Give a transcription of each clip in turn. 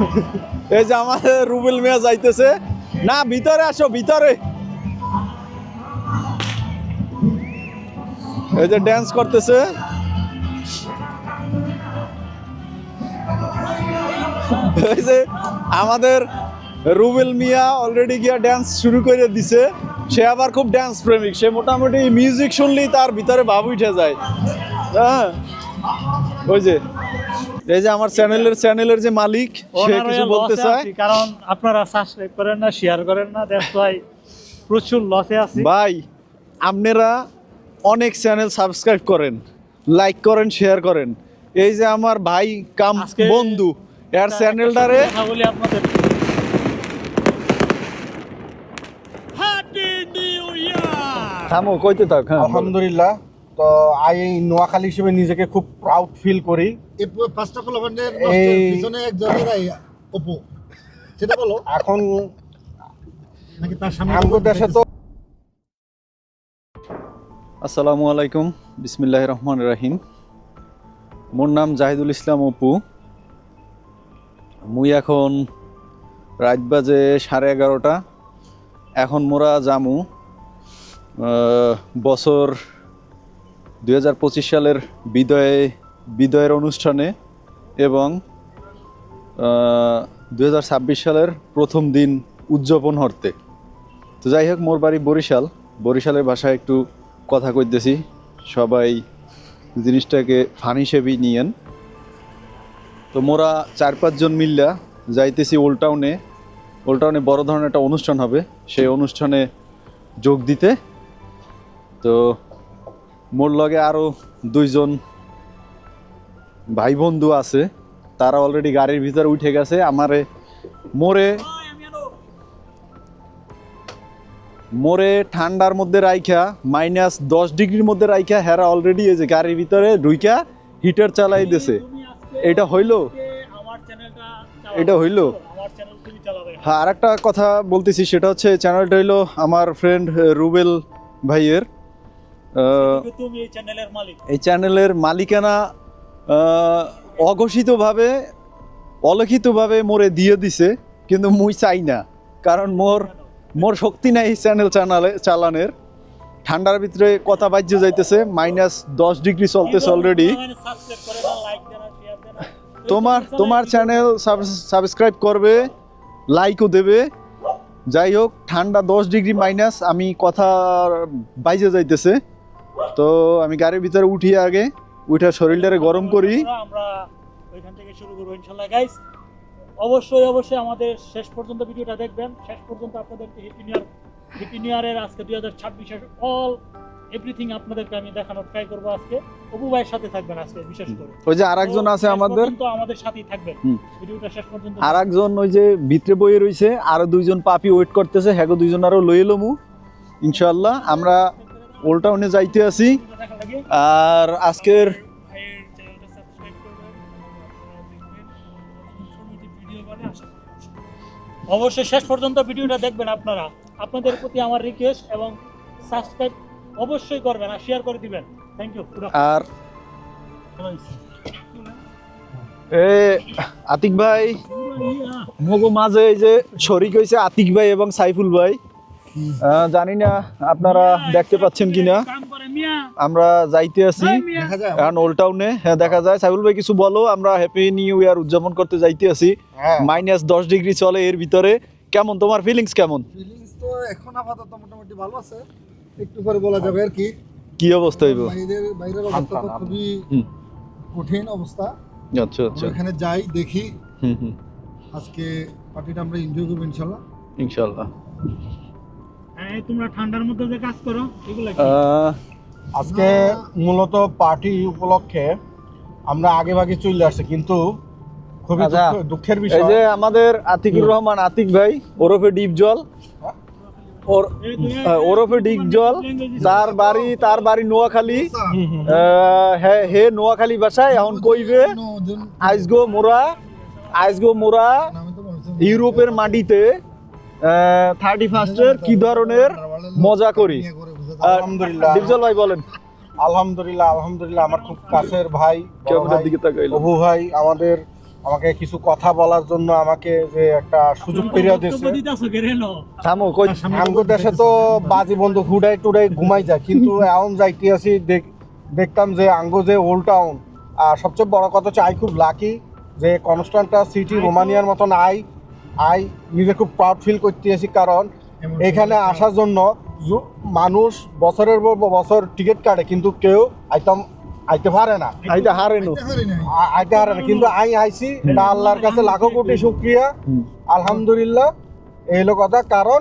এই যে আমাদের রুবেল মিয়া যাইতেছে। না, ভিতরে আসো, ভিতরে। এই যে ড্যান্স করতেছে। এই যে আমাদের রুবেল মিয়া অলরেডি গিয়া ড্যান্স শুরু করে দিছে। সে আবার খুব ড্যান্স প্রেমিক। সে মোটামুটি মিউজিক শুনলেই তার ভিতরে ভাব উঠে যায়। হ্যাঁ। ওই যে। এই যে আমার চ্যানেলের চ্যানেলের যে মালিক সে কিছু বলতে চায়? কারণ আপনারা সাবস্ক্রাইব করেন না শেয়ার করেন না দ্যাটস ওয়াই প্রচুর লসে আছি। ভাই আপনারা অনেক চ্যানেল সাবস্ক্রাইব করেন লাইক করেন শেয়ার করেন। এই যে আমার ভাই কাম বন্ধু এর চ্যানেলটারে বলি আপনাদের। থামো কইতে থাক হ্যাঁ আলহামদুলিল্লাহ। তো আই এই নোয়াখালী হিসেবে নিজেকে খুব প্রাউড ফিল করি। এই পাঁচটা পোলাপানের এই- পিছনে এক জায়গায় অপু। সেটা বলো। এখন নাকি তার সামনে আমগো দেশে তো আসসালামু আলাইকুম বিসমিল্লাহ রহমান রাহিম। মোর নাম জাহিদুল ইসলাম অপু। মুই এখন রাত বাজে সাড়ে এগারোটা। এখন মোরা জামু আহ, বছর দুই হাজার পঁচিশ সালের বিদয়ে, বিদয়ের অনুষ্ঠানে এবং দুই হাজার ছাব্বিশ সালের প্রথম দিন উদযাপন হরতে। তো যাই হোক, মোর বাড়ি বরিশাল। বরিশালের ভাষায় একটু কথা কইতেছি। সবাই জিনিসটাকে ফান হিসেবেই নিয়েন। তো মোরা চার পাঁচজন মিল্লা যাইতেছি ওল্ড টাউনে ওল্ড টাউনে বড় ধরনের একটা অনুষ্ঠান হবে। সেই অনুষ্ঠানে যোগ দিতে। তো মোর লগে আরও দুইজন ভাই বন্ধু আছে। তারা অলরেডি গাড়ির ভিতরে উঠে গেছে। আমারে মোরে মোরে ঠান্ডার মধ্যে রাইখা মাইনাস দশ ডিগ্রির মধ্যে রাইখা, হেরা অলরেডি এই যে গাড়ির ভিতরে ঢুইকা হিটার চালাই দিছে। এটা হইল? এটা হইল? হ্যাঁ আর কথা বলতেছি, সেটা হচ্ছে চ্যানেলটা হইল আমার ফ্রেন্ড রুবেল ভাইয়ের। এই চ্যানেলের মালিকানা অঘোষিতভাবে, অলিখিতভাবে মোরে দিয়ে দিছে, কিন্তু মুই চাই না। কারণ মোর মোর শক্তি নাই এই চ্যানেল চালালে চালানের। ঠান্ডার ভিতরে কথা বাজ্য যাইতেছে মাইনাস দশ ডিগ্রি চলতেছে অলরেডি তোমার তোমার চ্যানেল সাবস্ক্রাইব করবে লাইকও দেবে। যাই হোক, ঠান্ডা দশ ডিগ্রি মাইনাস আমি কথা বাইজে যাইতেছে। তো আমি গাড়ির ভিতরে উঠি আগে উঠে শরীরটারে গরম করি। আমরা ওইখান থেকে শুরু করব ইনশাল্লাহ। গাইস অবশ্যই অবশ্যই আমাদের শেষ পর্যন্ত ভিডিওটা দেখবেন। শেষ পর্যন্ত আপনাদেরকে happy new year happy new ইয়ারের আজকে দুই হাজার ছাব্বিশের অল এভরিথিং আপনাদেরকে আমি দেখানোর ট্রাই করব আজকে। অপু ভাইয়ের সাথে থাকবেন আজকে বিশেষ করে। ওই যে আরেকজন আছে আমাদের। তো আমাদের সাথেই থাকবেন। ভিডিওটা শেষ পর্যন্ত আর একজন ওই যে ভিতরে বইয়ে রইছে আরও দুইজন পাপি ওয়েট করতেছে হ্যাগো দুইজন আরও লই এলমু ইনশাল্লাহ আমরা ওল্ড টাউনে যাইতে আছি আর আজকের অবশ্যই শেষ পর্যন্ত ভিডিওটা দেখবেন আপনারা। আপনাদের প্রতি আমার রিকোয়েস্ট এবং সাবস্ক্রাইব অবশ্যই করবেন আর শেয়ার করে দিবেন। থ্যাংক ইউ আর এ আতিক ভাই মগো মাঝে এই যে শরিক হয়েছে আতিক ভাই এবং সাইফুল ভাই। জানি না আপনারা দেখতে পাচ্ছেন কিনা। আমরা যাইতে আছি। এখন ওল্ড টাউনে হ্যাঁ দেখা যায়। সাইফুল ভাই কিছু বলো আমরা হ্যাপি নিউ ইয়ার উদযাপন করতে যাইতে আছি। হ্যাঁ। মাইনাস দশ ডিগ্রি চলে এর ভিতরে। কেমন তোমার ফিলিংস কেমন? ফিলিংস তো এখন আপাতত মোটামুটি ভালো আছে। একটু পরে বলা যাবে আর কি। কি অবস্থা হইব বাইরের বাইরের অবস্থা তো খুবই কঠিন অবস্থা। আচ্ছা আচ্ছা। আমরা এখানে যাই দেখি। হুম হুম। আজকে পার্টিটা আমরা এনজয় করব হ্যাঁ এই তোমরা ঠান্ডার মধ্যে যে কাজ করো এগুলো আজকে মূলত পার্টি উপলক্ষে আমরা আগে ভাগে চলে আসছি কিন্তু খুবই আচ্ছা। দুঃখের বিষয়। যে আমাদের আতিকুর রহমান আতিক ভাই ওরফে ডিপ জল। ওরফে ডিপ জল তার বাড়ি তার বাড়ি নোয়াখালী। হে নোয়াখালী ভাষায় এখন কইবে আইসগো মোরা আইসগো মোরা ইউরোপের মাটিতে থার্টি ফার্স্টের কি ধরনের মজা করি? আলহামদুলিল্লাহ। ডিপজল ভাই বলেন। আলহামদুলিল্লাহ আলহামদুলিল্লাহ আমার খুব কাছের ভাই দিকে অপু ভাই আমাদের আমাকে কিছু কথা বলার জন্য আমাকে যে একটা সুযোগ পেরিয়ে দিয়েছে। থামো কই? আমগো দেশে তো বাজি বন্ধু হুডাই টুডাই ঘুমাই যায়। কিন্তু এখন যাইতে আসি দেখ- দেখতাম যে আঙ্গো যে ওল্ড টাউন আর সবচেয়ে বড় কথা হচ্ছে আই খুব লাকি যে কনস্ট্যান্টা সিটি রোমানিয়ার মতন আই আই নিজে খুব প্রাউড ফিল করতে আসি কারণ এখানে আসার জন্য মানুষ বছরের পর বছর টিকিট কাটে কিন্তু কেউ আইতাম আইতে পারে না। আইতে হারেনু আ- আইতে পারে না। কিন্তু আই আইছি এটা আল্লাহর কাছে লাখো কোটি শুক্রিয়া। আলহামদুলিল্লাহ এই হলো কথা। কারণ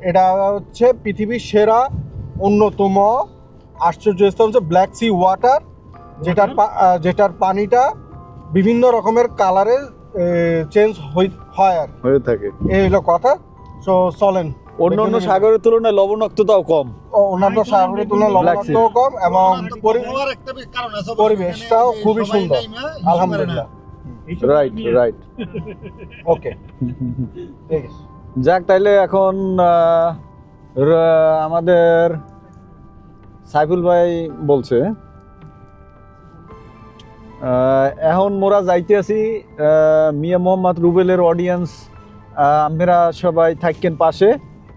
এটা হচ্ছে পৃথিবীর সেরা অন্যতম আশ্চর্য স্থান হচ্ছে ব্ল্যাক সি ওয়াটার যেটার পা- যেটার পানিটা বিভিন্ন রকমের কালারে চেঞ্জ হয় আর। হয়ে থাকে। এই হলো কথা। সো চলেন। অন্য অন্য সাগরের তুলনায় লবণাক্ততাও কম। ও, অন্যান্য সাগরের তুলনায়। লবণাক্তও কম এবং পরি- একটা বেশ কারণ আছে পরিবেশটাও খুবই সুন্দর। আলহামদুলিল্লাহ। রাইট রাইট ওকে ঠিক আছে যাক তাইলে এখন আমাদের সাইফুল ভাই বলছে এখন মোরা যাইতে আছি মিয়া মোহাম্মদ রুবেলের অডিয়েন্স আমরা সবাই থাকেন পাশে।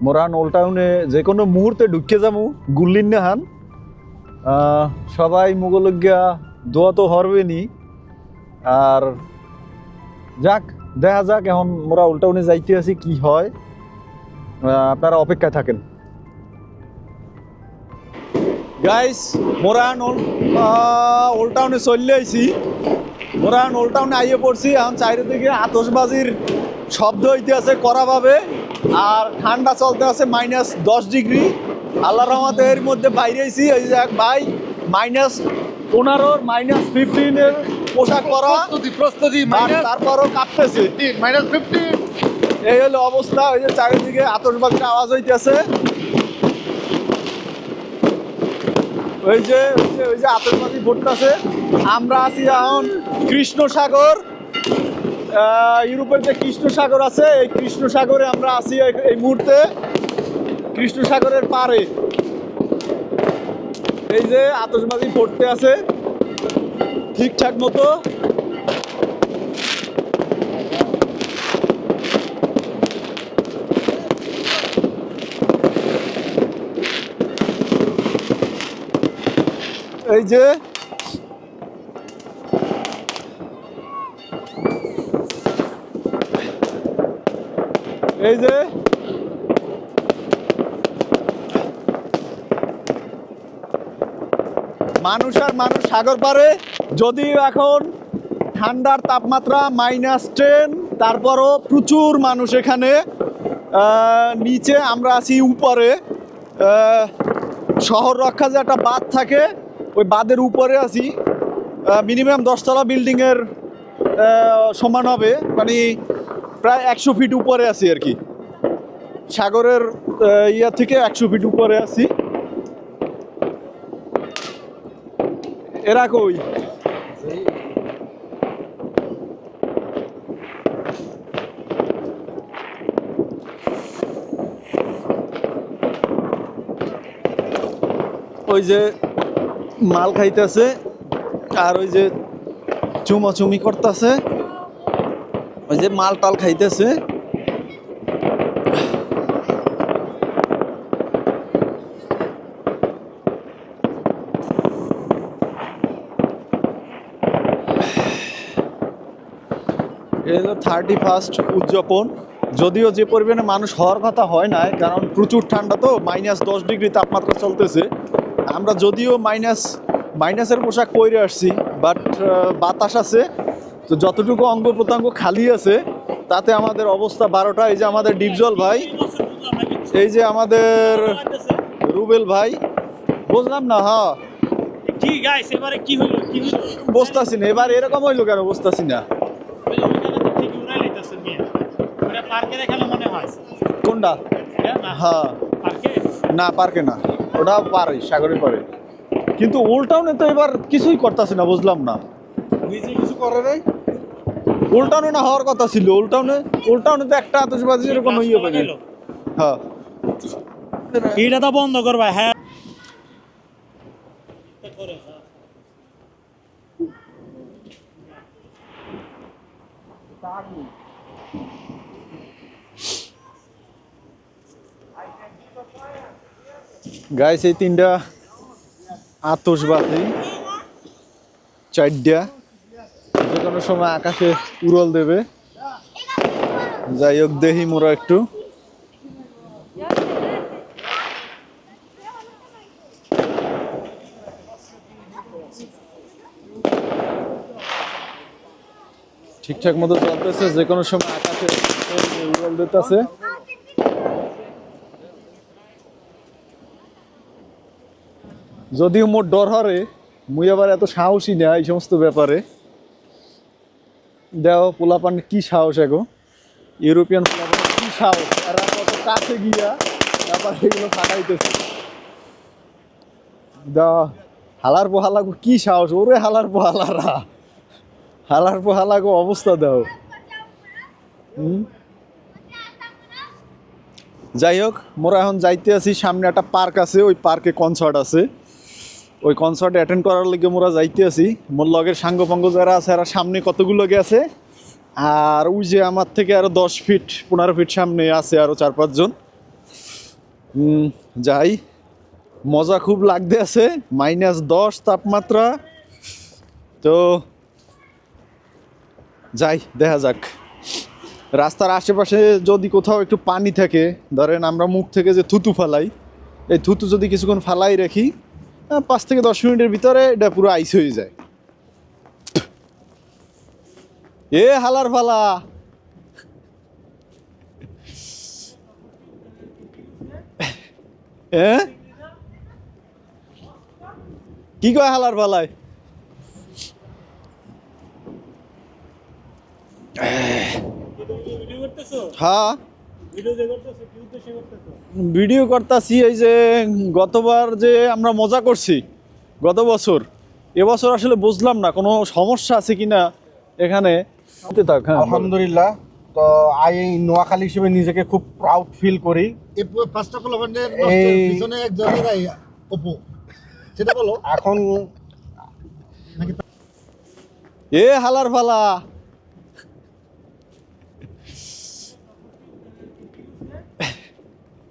মোরান ওল্ড টাউনে যে কোনো মুহূর্তে ঢুকে যাব গুল্লিন আহ, সবাই মুগলজ্ঞা দোয়া তো হরবেনি। আর যাক দেখা যাক এখন মোরা ওল্ড টাউনে যাইতে আছি কি হয়। আপনারা অপেক্ষায় থাকেন। গাইস মোরান ওল্ড টাউনে চলে আইছি। মোরান ওল্ড টাউনে আইয়ে পড়ছি। এখন চারিদিকে আতসবাজির শব্দ হইতে আছে কড়াভাবে। আর ঠান্ডা চলতে আছে মাইনাস দশ ডিগ্রি আল্লাহ রহমতে এর মধ্যে বাইরে আইছি। ওই যে এক ভাই মাইনাস পনেরোর মাইনাস ফিফটিনের পোশাক পরা। প্রস্তুতি তারপরও কাঁপতেছে। মাইনাস ফিফটিন এই হলো অবস্থা। ওই যে চারিদিকে আতসবাজির আওয়াজ হইতেছে। ওই যে ওই যে যে আতসবাজি ফুটতেছে আমরা আছি এখন কৃষ্ণসাগর। ইউরোপের যে কৃষ্ণসাগর আছে, এই কৃষ্ণসাগরে আমরা আছি এই- এই মুহূর্তে। কৃষ্ণসাগরের পারে এই যে আতসবাজি পড়তে আছে। ঠিকঠাক মতো। এই যে। এই যে। মানুষ আর মানুষ সাগর পারে। যদিও এখন ঠান্ডার তাপমাত্রা মাইনাস টেন তারপরও প্রচুর মানুষ এখানে। নিচে আমরা আছি উপরে। শহর রক্ষা যে একটা বাঁধ থাকে ওই বাঁধের উপরে আছি। মিনিমাম দশতলা বিল্ডিংয়ের সমান হবে। মানে প্রায় একশো ফিট উপরে আছি আর কি। সাগরের আহ, ইয়া থেকে একশো ফিট উপরে আছি। এরা কই ওই যে মাল খাইতেছে, আর ওই যে চুমাচুমি করতেছে, ওই যে মাল টাল খাইতেছে। থার্টি ফার্স্ট উদযাপন। যদিও যে পরিমাণে মানুষ হওয়ার কথা হয় না কারণ প্রচুর ঠান্ডা তো মাইনাস দশ ডিগ্রি তাপমাত্রা চলতেছে। আমরা যদিও মাইনাস মাইনাসের পোশাক পরে আসছি বাট বাতাস আছে তো যতটুকু অঙ্গ প্রত্যঙ্গ খালি আছে তাতে আমাদের অবস্থা বারোটা। এই যে আমাদের ডিপজল ভাই এই যে আমাদের রুবেল ভাই বুঝলাম না হ্যাঁ। কি গাইস এবারে কি হলো কি হলো বসতাছি না এবার এরকম হইল কেন বসতাছি না? ওটা পার্কে মনে হয়। কোনটা? হ্যাঁ হ্যাঁ। পার্কে না পার্কে না। ওটা পারে সাগরে পারে। কিন্তু ওল্ড টাউনে তো এবার কিছুই করতেছে না বুঝলাম না। নিজে কিছু করে নাই? ওল্ড টাউনে না হওয়ার কথা ছিল ওল্ড টাউনে ওল্ড টাউনে তো একটা আতসবাজির কোনো ইয়ে পাই হ্যাঁ। এটা তো বন্ধ করবা হ্যাঁ। গাইস এই তিনটা আতসবাতি চারটা। যে কোনো সময় আকাশে উড়ল দেবে। যাই হোক, দেখি মোরা একটু। ঠিকঠাক মতো চলতেছে যে কোনো সময় আকাশে উড়ল দিতেছে যদিও মোর ডর হরে, মুই আবার এত সাহসই না এই সমস্ত ব্যাপারে। দেও, পোলাপান কি সাহস এগো? ইউরোপিয়ান পোলাপান কি সাহস? কত কাছে গিয়া তারপর এগুলো ফাটাইতেছে। দা হালার পো হালাগো কি সাহস? ওরে হালার পো হালারা হালার পো হালাগো অবস্থা দাও। হুম? যাই হোক, মোরা এখন যাইতে আছি, সামনে একটা পার্ক আছে, ওই পার্কে কনসার্ট আছে। ওই কনসার্ট অ্যাটেন্ড করার লিগে মোরা যাইতে আছি। মোর লগের সাঙ্গ পাঙ্গ যারা আছে, এরা সামনে কতগুলো গেছে আর ওই যে আমার থেকে আরও দশ ফিট পনেরো ফিট সামনে আছে আরও চার পাঁচজন যাই। মজা খুব লাগতে আছে। মাইনাস দশ তাপমাত্রা। তো যাই, দেখা যাক। রাস্তার আশেপাশে যদি কোথাও একটু পানি থাকে, ধরেন আমরা মুখ থেকে যে থুতু ফালাই, এই থুতু যদি কিছুক্ষণ ফালাই রাখি পাঁচ থেকে দশ মিনিটের ভিতরে এটা পুরো আইস হয়ে যায়। এ হালার ফালা। কি কয় হালার ফালায়? হ্যাঁ। ভিডিও করতেছো এই যে গতবার যে আমরা মজা করছি গত বছর। এবছর আসলে বুঝলাম না কোনো সমস্যা আছে কিনা এখানে। থাক, হ্যাঁ, আলহামদুলিল্লাহ তো আই এই নোয়াখালী হিসেবে নিজেকে খুব প্রাউড ফিল করি। সেটা বলো। এখন এ হালার ফালা।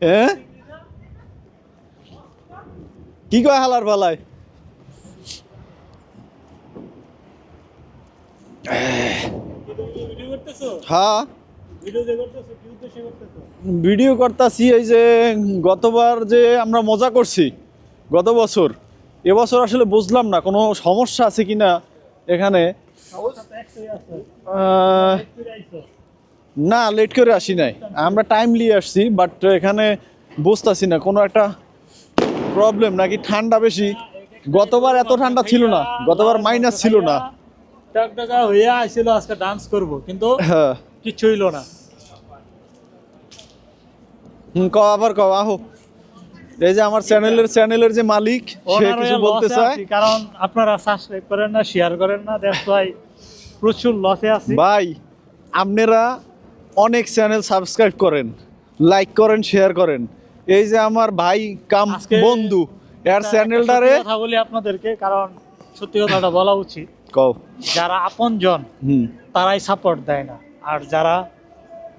এ? কি কয় হালার ভিডিও হ্যাঁ ভিডিও করতেছি এই যে গতবার যে আমরা মজা করছি, গত বছর। এবছর আসলে বুঝলাম না, কোনো সমস্যা আছে কিনা এখানে। না লেট করে আসি নাই। আমরা টাইমলি আসছি বাট এখানে বুঝতেছি না কোনো একটা প্রবলেম নাকি ঠান্ডা বেশি। গতবার এত ঠান্ডা ছিল না গতবার মাইনাস ছিল না। টকটকা হইয়া আইছিল আজকে ডান্স করব কিন্তু হ্যাঁ। কিচ্ছু হইল না। হুম, কও আবার কও আহো। এই যে আমার চ্যানেলের চ্যানেলের যে মালিক সে কিছু বলতে চায়। কারণ আপনারা সাবস্ক্রাইব করেন না শেয়ার করেন না দ্যাটস ওয়াই প্রচুর লসে আছি। ভাই আপনারা অনেক চ্যানেল সাবস্ক্রাইব করেন লাইক করেন শেয়ার করেন। এই যে আমার ভাই কাম বন্ধু এর চ্যানেলটারে কথা বলি আপনাদেরকে কারণ সত্যি কথাটা বলা উচিত। কও। যারা আপনজন হুম। তারাই সাপোর্ট দেয় না। আর যারা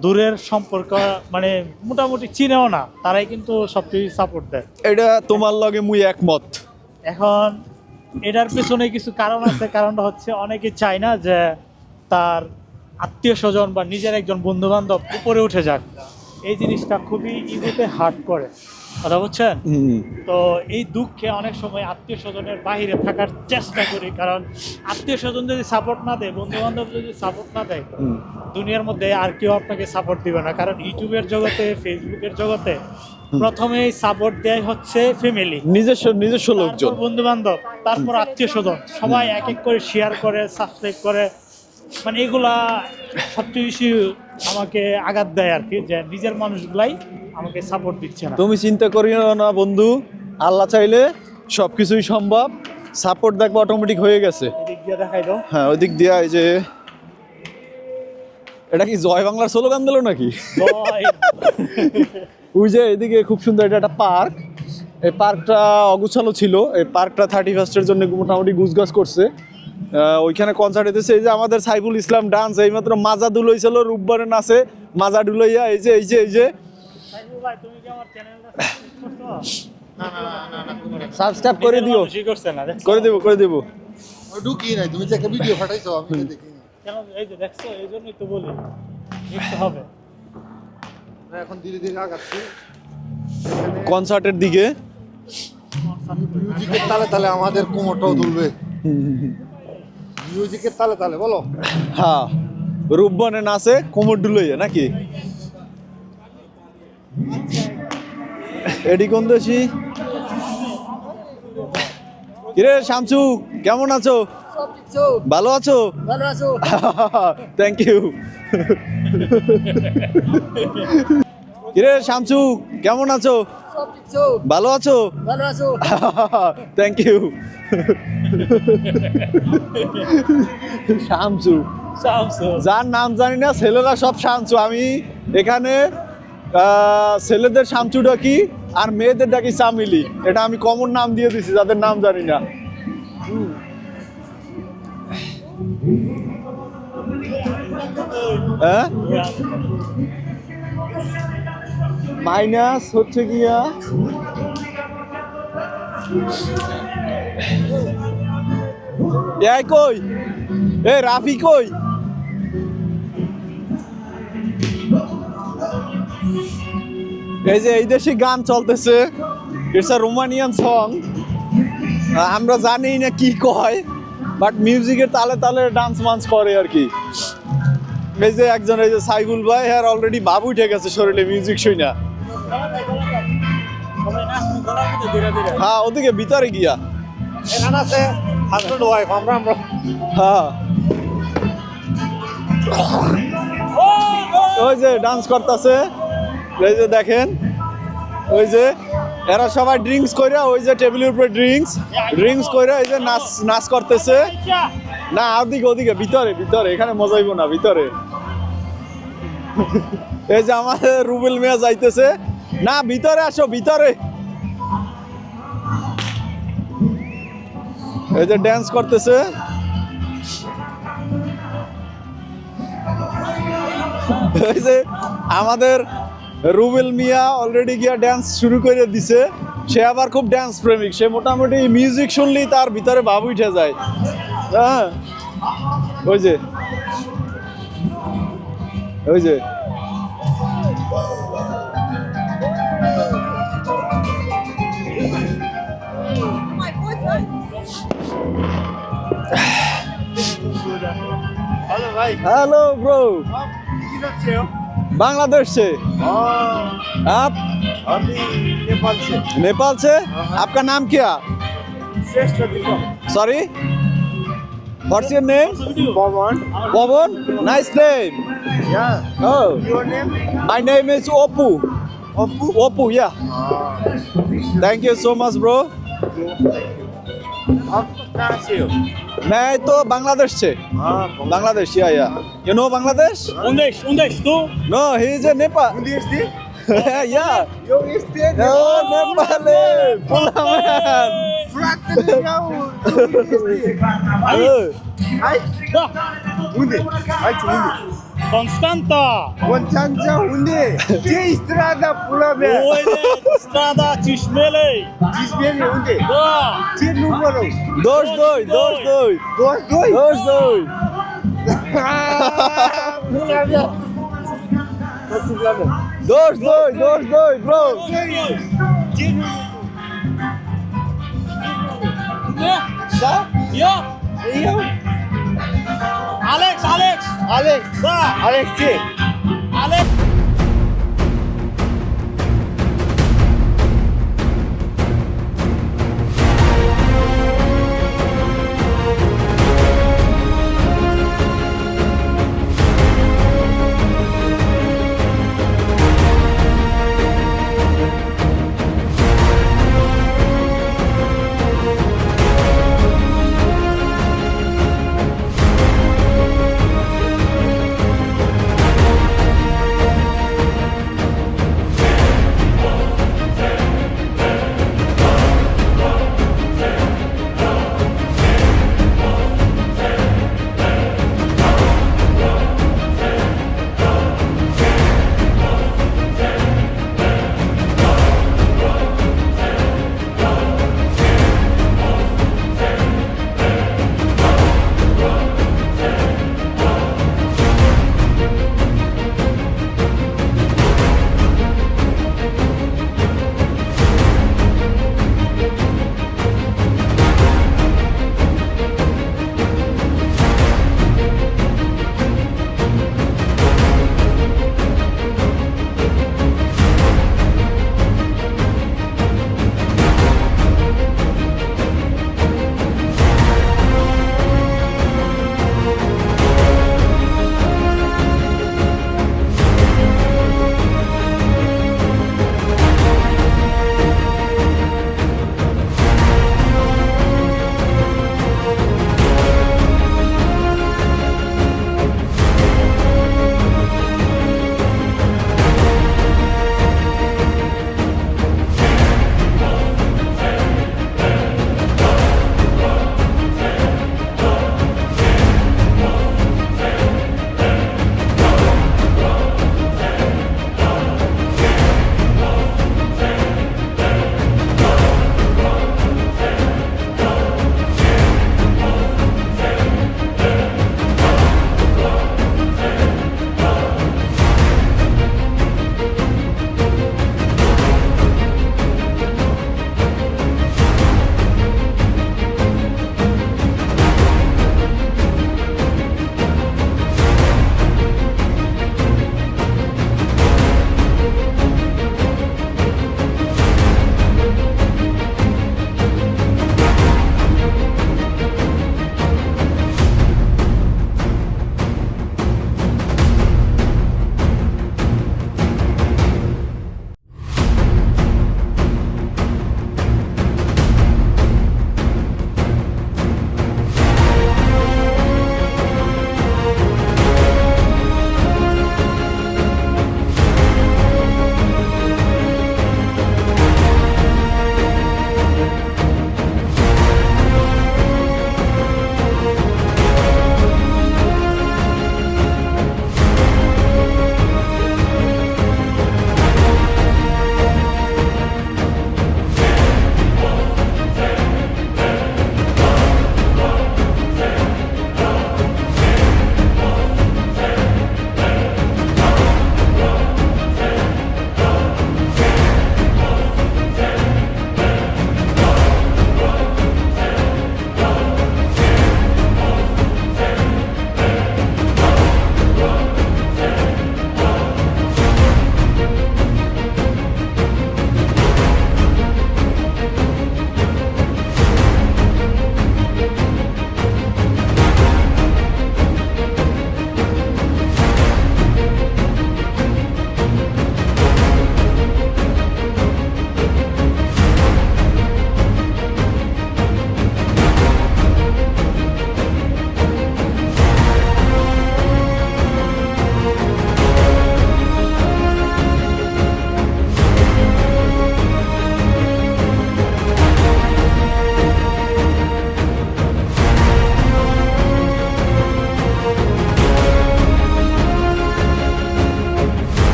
দূরের সম্পর্ক মানে মোটামুটি চিনেও না তারাই কিন্তু সবকিছু সাপোর্ট দেয়। এটা তোমার লগে মুই একমত। এখন এটার পেছনে কিছু কারণ আছে। কারণটা হচ্ছে অনেকে চায় না যে তার আত্মীয় স্বজন বা নিজের একজন বন্ধু বান্ধব উপরে উঠে যাক এই জিনিসটা খুবই ইগোতে হার্ট করে। কথা বুঝছেন? তো এই দুঃখে অনেক সময় আত্মীয় স্বজনের বাইরে থাকার চেষ্টা করি কারণ আত্মীয় স্বজন যদি সাপোর্ট না দেয় বন্ধু বান্ধব যদি সাপোর্ট না দেয় দুনিয়ার মধ্যে আর কেউ আপনাকে সাপোর্ট দিবে না। কারণ ইউটিউবের জগতে ফেসবুকের জগতে প্রথমেই সাপোর্ট দেয় হচ্ছে ফ্যামিলি নিজস্ব নিজস্ব লোকজন। বন্ধু বান্ধব তারপর আত্মীয় স্বজন। সবাই এক এক করে শেয়ার করে সাবস্ক্রাইব করে মানে এগুলা সবচেয়ে বেশি আমাকে আঘাত দেয় আর কি যে নিজের মানুষগুলাই আমাকে সাপোর্ট দিচ্ছে না। তুমি চিন্তা করিও না বন্ধু আল্লাহ চাইলে সবকিছুই সম্ভব সাপোর্ট দেখব অটোমেটিক হয়ে গেছে। এদিক দিয়ে দেখাই দাও। হ্যাঁ ওই দিক দিয়ে এই যে এটা কি জয় বাংলার স্লোগান দিল নাকি? ওই যে এদিকে খুব সুন্দর এটা একটা পার্ক এই পার্কটা অগুছালো ছিল এই পার্কটা থার্টি ফার্স্টের জন্য মোটামুটি গুছগাছ করছে। ওইখানে কনসার্ট হইতেছে। এই যে আমাদের সাইফুল ইসলাম ডান্স এইমাত্র মাজা দুলইছিল রূপবারে নাচে মাজা ডুলাইয়া এই যে এই যে এই যে। সাইফুল ভাই তুমি কি আমার চ্যানেলটা সাবস্ক্রাইব করে দিও। বেশি করছে না দেখছ? করে দিব করে দিব। ঢুকি নাই তুমি যে ভিডিও পাঠাইছো আমি দেখি কেন এই যে দেখছ এই জন্যই তো বলি দেখতে হবে। এখন ধীরে ধীরে আগাচ্ছি। কনসার্টের দিকে। মিউজিকের তালে তালে আমাদের কোমরটাও দুলবে। মিউজিকের তালে তালে বলো। হ্যাঁ রূপবানে নাচে কোমর ডুলাইয়া নাকি? এডি কোন দেশি? কিরে শামসু কেমন আছো? ভালো আছো? ভালো আছো। থ্যাংক ইউ কিরে শামসু কেমন আছো? ভালো আছো? ভালো আছো। Thank you Shamsu. শামসু। যার নাম জানি না ছেলেরা সব শামসু। আমি এখানে ছেলেদের শামসু ডাকি আর মেয়েদের ডাকি চামিলি? এটা আমি কমন নাম দিয়ে দিছি যাদের নাম জানি না। হ্যাঁ? মাইনাস হচ্ছে গিয়া এই কই? এ রাফি কই? এই যে এই দেশে গান চলতেছে। ইটস আ রোমানিয়ান সং আমরা জানি না কি কয় বাট মিউজিকের তালে তালে ডান্স মান্স করে আর কি। এই যে একজন, এই যে সাইফুল ভাই আর অলরেডি বাবু উঠে গেছে শরীরে মিউজিক শুই না। হ্যাঁ ওদিকে ভিতরে গিয়া। আমরা আমরা। হ্যাঁ। ওই যে ডান্স করতেছে এই যে দেখেন ওই যে এরা সবাই ড্রিঙ্কস কইরা ওই যে টেবিলের উপরে ড্রিঙ্কস ড্রিঙ্কস কইরা এই যে নাচ নাচ করতেছে। না ওদিকে ওদিকে ভিতরে ভিতরে এখানে মজা হইব না ভিতরে। এই যে আমাদের রুবেল মিয়া যাইতেছে। না ভিতরে আসো ভিতরে। এই যে ড্যান্স করতেছে। যে আমাদের রুবেল মিয়া অলরেডি গিয়া ড্যান্স শুরু করে দিছে। সে আবার খুব ড্যান্স প্রেমিক। সে মোটামুটি মিউজিক শুনলেই তার ভিতরে ভাব উঠে যায়। হ্যাঁ? ওই যে। ওই যে। হ্যালো ভাই हेलो ब्रो কি যাচ্ছে बांग्लादेश से आप আমি নেপাল से नेपाल से आपका नाम क्या শ্রেষ্ঠ Deepak sorry what's your name Pavan Pavan nice name yeah Oh, your name my name is Oppu. Apu Oppu, yeah. Thank you so much, bro. मैं तो Bangladesh say Bangladesh yeah yeah you know Bangladesh उन्देश उन्देश to know he is a Nepal उन्देश the yeah yo is they know Nepal पुला man फ्रैक दे यार आई आई उन्देश आई चुंदे Constanta! Constanța unde? Ce strada pula mea? Unde Dois dois dois dois dois dois. numărul? 22, 22! 22? 22! Pula dois dois dois bro! Dois! Dois! Da? Dois, dois! Alex Alex Alex দা Alex ce আলেক্স